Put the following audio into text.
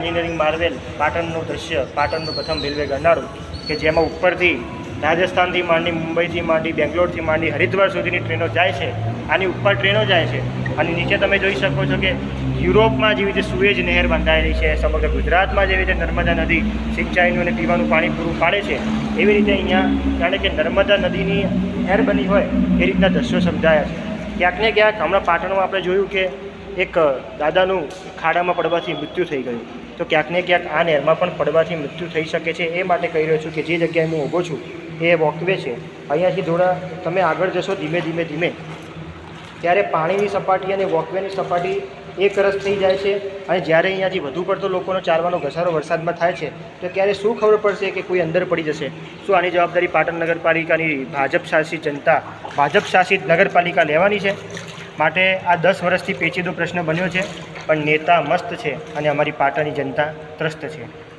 Engineering Marvel પાટણનું દૃશ્ય પાટણનું પ્રથમ railway ગરનાળું, કે જેમાં ઉપરથી રાજસ્થાનથી માંડી મુંબઈથી માંડી બેંગ્લોરથી માંડી હરિદ્વાર સુધીની ટ્રેનો જાય છે. આની ઉપર ટ્રેનો જાય છે. અને નીચે તમે જોઈ શકો છો કે યુરોપમાં જેવી રીતે સુએજ નહેર બંધાયેલી છે, સમગ્ર ગુજરાતમાં જેવી રીતે નર્મદા નદી સિંચાઈનું અને પીવાનું પાણી પૂરું પાડે છે, એવી રીતે અહીંયા જાણે કે નર્મદા નદીની નહેર બની હોય એ રીતના દ્રશ્યો સમજાયા છે. ક્યાંક ને ક્યાંક હમણાં પાટણમાં આપણે જોયું કે એક દાદાનું ખાડામાં પડવાથી મૃત્યુ થઈ ગયું. તો ક્યાંક ને ક્યાંક આ નહેરમાં પણ પડવાથી મૃત્યુ થઈ શકે છે એ માટે કહી રહ્યો છું કે જે જગ્યાએ હું ઊભો છું, એ વોકવે છે. અહીંયાથી થોડા તમે આગળ જશો ધીમે ધીમે ધીમે. ત્યારે પાણીની સપાટી અને વોકવેની સપાટી એક રસ થઈ જાય છે અને જ્યારે અહીંયાથી વધુ પડતો લોકોનો ચાલવાનો ઘસારો વરસાદમાં થાય છે, તો ત્યારે શું ખબર પડશે કે કોઈ અંદર પડી જશે? શું આની જવાબદારી પાટણ નગરપાલિકાની ભાજપ શાસિત જનતા, ભાજપ શાસિત નગરપાલિકા લેવાની છે? માટે આ દસ વર્ષથી પેચીદો પ્રશ્ન બન્યો છે. પણ નેતા મસ્ત છે અને અમારી પાટણની જનતા ત્રસ્ત છે.